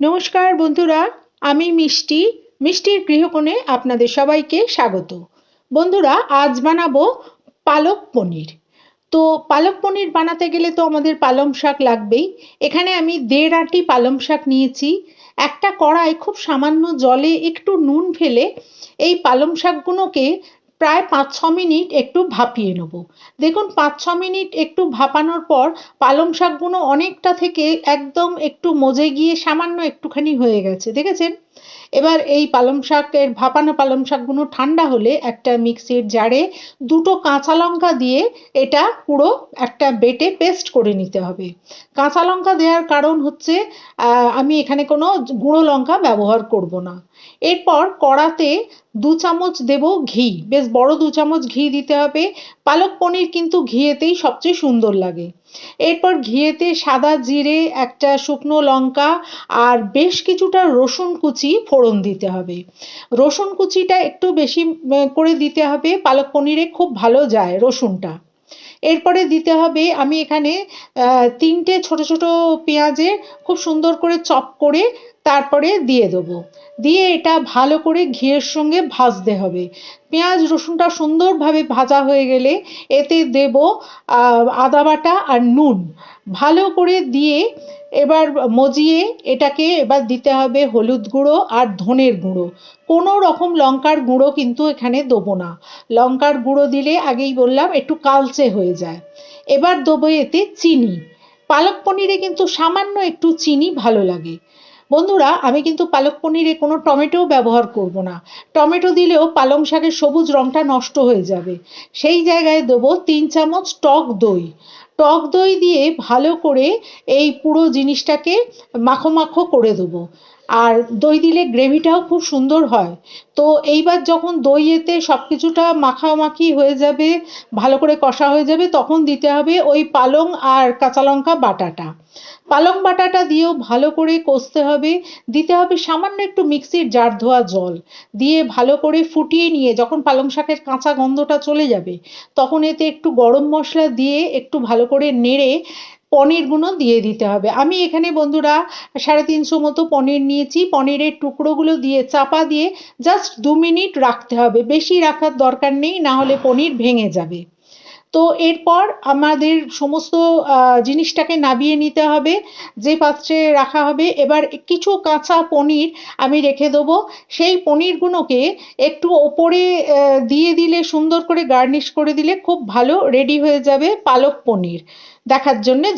নমস্কার বন্ধুরা, আমি মিষ্টি। মিষ্টির গৃহকোণে আপনাদের সবাইকে স্বাগত। বন্ধুরা, আজ বানাবো পালক পনির। তো পালক পনির বানাতে গেলে তো আমাদের পালং শাক লাগবেই। এখানে আমি দেড় আটি পালং শাক নিয়েছি। একটা কড়াই খুব সামান্য জলে একটু নুন ফেলে এই পালং শাকগুলোকে প্রায় পাঁচ ছ মিনিট একটু ভাপিয়ে নেব। দেখুন, পাঁচ ছ মিনিট একটু ভাপানোর পর পালং শাকগুলো অনেকটা থেকে একদম একটু মজে গিয়ে সামান্য একটুখানি হয়ে গেছে, দেখেছেন? এবার এই পালং শাকের, ভাপানো পালং শাকগুলো ঠান্ডা হলে একটা মিক্সির জারে দুটো কাঁচা লঙ্কা দিয়ে এটা পুরো একটা বেটে পেস্ট করে নিতে হবে। কাঁচা লঙ্কা দেওয়ার কারণ হচ্ছে আমি এখানে কোনো গুঁড়ো লঙ্কা ব্যবহার করব না। এরপর কড়াতে দু চামচ দেব ঘি। বেশ বড় দু চামচ ঘি দিতে হবে। পালক পনির কিন্তু ঘিয়েতেই সবচেয়ে সুন্দর লাগে। এরপর ঘিয়েতে সাদা জিরে, একটা শুকনো লঙ্কা আর বেশ কিছুটা রসুন কুচি ফোড়ন দিতে হবে। রসুন কুচিটা একটু বেশি করে দিতে হবে। পালক পনিরে খুব ভালো যায় রসুনটা। এরপরে দিতে হবে আমি এখানে তিনটে ছোট ছোট পেঁয়াজে খুব সুন্দর করে চপ করে তারপরে দিয়ে দেবো। দিয়ে এটা ভালো করে ঘিয়ের সঙ্গে ভাজতে হবে। পেঁয়াজ রসুনটা সুন্দরভাবে ভাজা হয়ে গেলে এতে দেব আদা বাটা আর নুন। ভালো করে দিয়ে এবার মজিয়ে এটাকে এবার দিতে হবে হলুদ গুঁড়ো আর ধনের গুঁড়ো। কোনো রকম লঙ্কার গুঁড়ো কিন্তু এখানে দেবো না। লঙ্কার গুঁড়ো দিলে আগেই বললাম একটু কালচে হয়ে যায়। এবার দেবো এতে চিনি। পালক পনিরে কিন্তু সামান্য একটু চিনি ভালো লাগে। বন্ধুরা, আমি কিন্তু পালক পনিরে কোনো টমেটোও ব্যবহার করব না। টমেটো দিলেও পালং শাকের সবুজ রঙটা নষ্ট হয়ে যাবে। সেই জায়গায় দেবো তিন চামচ টক দই। টক দই দিয়ে ভালো করে এই পুরো জিনিসটাকে মাখো মাখো করে দেবো। আর দই দিলে গ্রেভিটাও খুব সুন্দর হয়। তো এইবার যখন দই এতে সব কিছুটা মাখামাখি হয়ে যাবে, ভালো করে কষা হয়ে যাবে, তখন দিতে হবে ওই পালং আর কাঁচা লঙ্কা বাটাটা। পালং বাটাটা দিয়েও ভালো করে কষতে হবে। দিতে হবে সামান্য একটু মিক্সির জার ধোয়া জল। দিয়ে ভালো করে ফুটিয়ে নিয়ে যখন পালং শাকের কাঁচা গন্ধটা চলে যাবে, তখন এতে একটু গরম মশলা দিয়ে একটু ভালো করে নেড়ে পনিরগুলো দিয়ে দিতে হবে। আমি এখানে বন্ধুরা সাড়ে তিনশো মতো পনির নিয়েছি। পনিরের টুকরোগুলো দিয়ে চাপা দিয়ে জাস্ট দু মিনিট রাখতে হবে। বেশি রাখার দরকার নেই, না হলে পনির ভেঙে যাবে। তো এরপর আমাদের সমস্ত জিনিসটাকে নাবিয়ে নিতে হবে। যে পাত্রে রাখা হবে, এবার কিছু কাঁচা পনির আমি রেখে দেবো। সেই পনিরগুলোকে একটু ওপরে দিয়ে দিলে, সুন্দর করে গার্নিশ করে দিলে খুব ভালো রেডি হয়ে যাবে পালক পনির। দেখার জন্যে